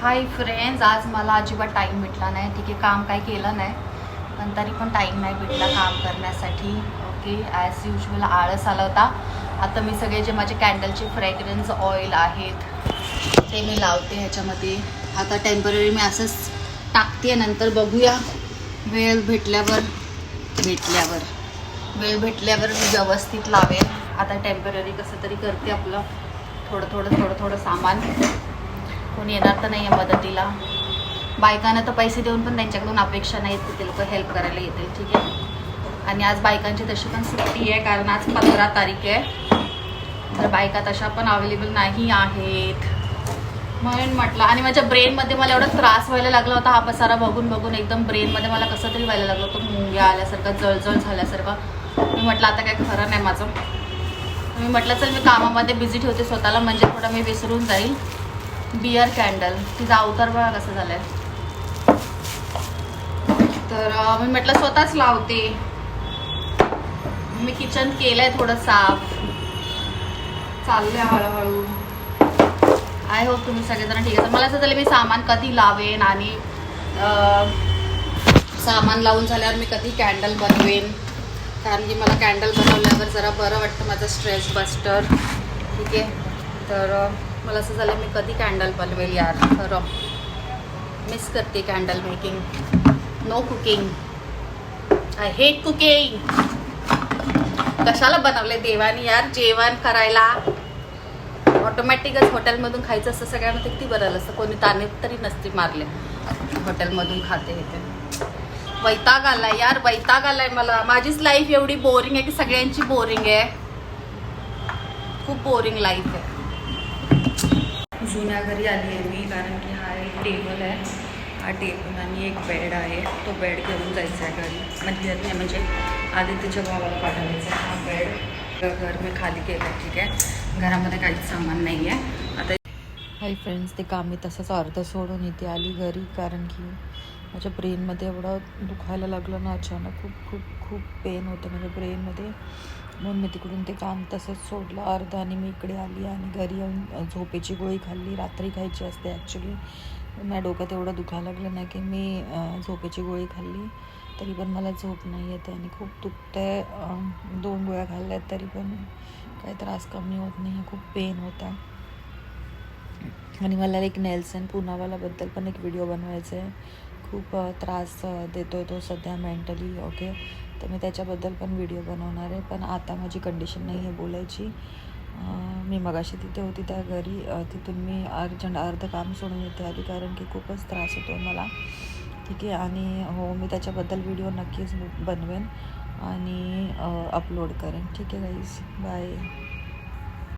Hi friends आज मला अजिबात टाईम भेटला नाही. ठीक आहे काम काय केलं नाही. पण तरी पण टाईम नाही भेटला काम करण्यासाठी. ओके ॲज युजल आळस आला होता. आता मी सगळे जे माझे कॅन्डलचे फ्रेग्रन्स ऑइल आहेत ते मी लावते ह्याच्यामध्ये. आता टेंपररी मी असंच टाकते. नंतर बघूया. वेळ भेटल्यावर भेटल्यावर. वेळ भेटल्यावर मी व्यवस्थित लावेन. आता टेंपररी कसं तरी करते आपलं. थोडं थोडं थोडं थोडं सामान. कोणी येणार तर नाही आहे मदतीला. बायकांना तर पैसे देऊन पण त्यांच्याकडून अपेक्षा नाहीत की ते लोक हेल्प करायला येतील ठीक आहे? आणि आज बायकांची तशी पण सुट्टी आहे कारण आज पंधरा तारीख आहे. तर बायका तशा पण अवेलेबल नाही आहेत. म्हणून म्हटलं आणि माझ्या ब्रेनमध्ये मला एवढा त्रास व्हायला लागला होता हा पसारा बघून बघून एकदम ब्रेनमध्ये मला कसं तरी व्हायला लागलं होतं मुंग्या आल्यासारखं जळजळ झाल्यासारखं. मी म्हटलं आता काय खरं नाही माझं. मी म्हटलं चल मी कामामध्ये बिझी ठेवते स्वतःला म्हणजे थोडं मी विसरून जाईल. Bear candle. तिचा अवतार बघा कसं झालाय. तर मी म्हटलं स्वतःच लावते. मी किचन केलंय थोडं साफ. चाललंय हळूहळू. आय होप तुम्ही सगळेजण ठीक आहे. तर मला असं झालं मी सामान कधी लावेन आणि सामान लावून झाल्यावर मी कधी कॅन्डल बनवेन. कारण की मला कॅन्डल बनवल्यावर जरा बरं वाटतं. माझं स्ट्रेस बस्टर ठीक आहे? तर मला असं झालं मी कधी कॅन्डल बनवेल यार? खरं. मिस करते candle making no cooking I hate cooking कशाला बनवले देवानी यार? जेवण करायला. ऑटोमॅटिकच हॉटेलमधून खायचं असतं सगळ्यांना ते किती बरं असतं. कोणी ताने तरी नसती मारले. हॉटेलमधून खाते हे ते. वैताग आलाय यार वैताग आलाय मला. माझीच लाईफ एवढी बोरिंग आहे की सगळ्यांची बोरिंग आहे. खूप बोरिंग लाईफ आहे. जुन्या घरी आली आहे मी कारण की हा एक टेबल आहे. हा टेबल आणि एक बेड आहे. तो बेड घेऊन जायचा आहे घरी. म्हणजे नाही म्हणजे आदित्यच्या भावाला पाठवायचा आहे हा बेड घर मी खाली केलं ठीक आहे. घरामध्ये काहीच सामान नाही आहे आता हाय फ्रेंड्स ते काम मी तसंच अर्ध सोडून इथे आली घरी कारण की माझ्या ब्रेनमध्ये एवढं दुखायला लागलं ना अचानक खूप खूप खूप पेन होतं माझ्या ब्रेनमध्ये. म्हणून मी तिकडून ते काम तसंच सोडलं. अर्ध आणि मी इकडे आली आणि घरी येऊन झोपेची गोळी खाल्ली. रात्री खायची असते ॲक्च्युली माझ्या डोक्यात एवढं दुखायला लागलं ना की मी झोपेची गोळी खाल्ली. तरी पण मला झोप नाही येते आणि खूप दुखतं आहे दोन गोळ्या खाल्ल्यात तरी पण काही त्रास कमी होत नाही. खूप पेन होता. आणि मला एक नेल्सन पुनावालाबद्दल पण एक व्हिडिओ बनवायचा आहे खूप त्रास देतो आहे तो सध्या मेंटली ओके तर मी त्याच्याबद्दल पण व्हिडिओ बनवणार आहे. पण आता माझी कंडिशन नाही आहे बोलायची. मी मगाशी तिथे होती त्या घरी. तिथून मी अर्जंट अर्ध काम सोडून येते आली कारण की खूपच त्रास होतो आहे मला. ठीक आहे? आणि हो मी त्याच्याबद्दल व्हिडिओ नक्कीच बनवेन आणि अपलोड करेन. ठीक आहे गाईज बाय